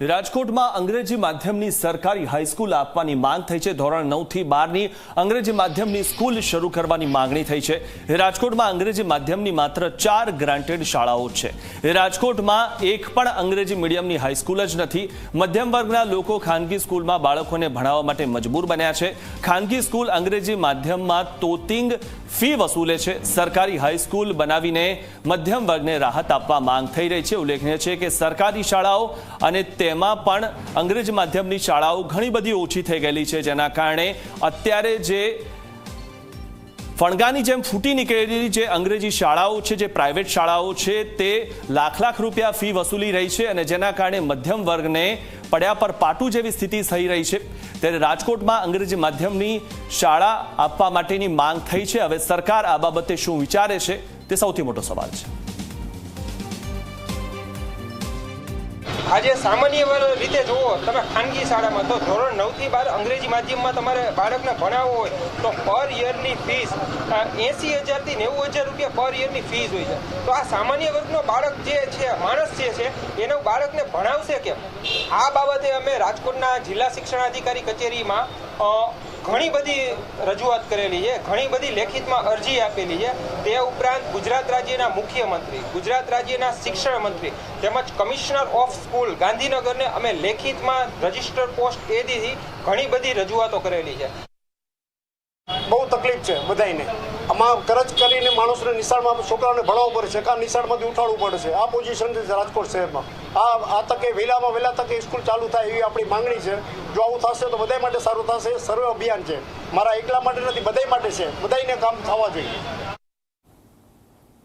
રાજકોટમાં અંગ્રેજી માધ્યમની સરકારી હાઈસ્કૂલ આપવાની માંગ થઈ છે. ધોરણ નવથી બારની અંગ્રેજી માધ્યમની સ્કૂલ શરૂ કરવાની માંગણી થઈ છે. રાજકોટમાં અંગ્રેજી માધ્યમની માત્ર ચાર ગ્રાન્ટેડ શાળાઓ છે. રાજકોટમાં એક પણ અંગ્રેજી મીડિયમની હાઈસ્કૂલ જ નથી. મધ્યમ વર્ગના લોકો ખાનગી સ્કૂલમાં બાળકોને ભણાવવા માટે મજબૂર બન્યા છે. ખાનગી સ્કૂલ અંગ્રેજી માધ્યમમાં તોતિંગ ફી વસૂલે છે. સરકારી હાઈસ્કૂલ બનાવીને મધ્યમ વર્ગને રાહત આપવા માંગ થઈ રહી છે. ઉલ્લેખનીય છે કે સરકારી શાળાઓ અને તેમાં પણ અંગ્રેજી માધ્યમની શાળાઓ ઘણી બધી ઓછી થઈ ગયેલી છે. જેના કારણે અત્યારે જે ફણગાની જેમ ફૂટી નીકળેલી જે અંગ્રેજી શાળાઓ છે, જે પ્રાઇવેટ શાળાઓ છે, તે લાખ લાખ રૂપિયા ફી વસૂલી રહી છે અને જેના કારણે મધ્યમ વર્ગને પડ્યા પર પાટું જેવી સ્થિતિ થઈ રહી છે. ત્યારે રાજકોટમાં અંગ્રેજી માધ્યમની શાળા આપવા માટેની માંગ થઈ છે. હવે સરકાર આ બાબતે શું વિચારે છે, તે સૌથી મોટો સવાલ છે. આજે સામાન્ય રીતે જુઓ, તમે ખાનગી શાળામાં, તો ધોરણ નવથી બાર અંગ્રેજી માધ્યમમાં તમારે બાળકને ભણાવવું હોય, તો પર યરની ફીસ એંસી હજારથી નેવું હજાર રૂપિયા પર યરની ફીસ હોય છે. તો આ સામાન્ય વર્ગનો બાળક જે છે, માણસ જે છે, એનો બાળકને ભણાવશે કેમ? આ બાબતે અમે રાજકોટના જિલ્લા શિક્ષણાધિકારી કચેરીમાં ઘણી બધી રજૂઆત કરેલી છે, ઘણી બધી લેખિતમાં અરજી આપેલી છે. તે ઉપરાંત ગુજરાત રાજ્યના મુખ્યમંત્રી, ગુજરાત રાજ્યના શિક્ષણ મંત્રી તેમજ કમિશનર ઓફ સ્કૂલ ગાંધીનગરને અમે લેખિતમાં રજિસ્ટર પોસ્ટ એથી ઘણી બધી રજૂઆતો કરેલી છે. બહુ તકલીફ છે બધાયને. આમાં કરજ કરીને માણસને નિશાળમાં છોકરાઓને ભણાવવું પડે છે, કાં નિશાળમાંથી ઉઠાડવું પડે છે. આ પોઝિશન છે રાજકોટ શહેરમાં. આ આ તકે વહેલામાં વહેલા તકે સ્કૂલ ચાલુ થાય એવી આપણી માંગણી છે. જો આવું થશે તો બધા માટે સારું થશે. સર્વે અભિયાન છે. મારા એકલા માટે નથી, બધાય માટે છે. બધાયને કામ થવા જોઈએ.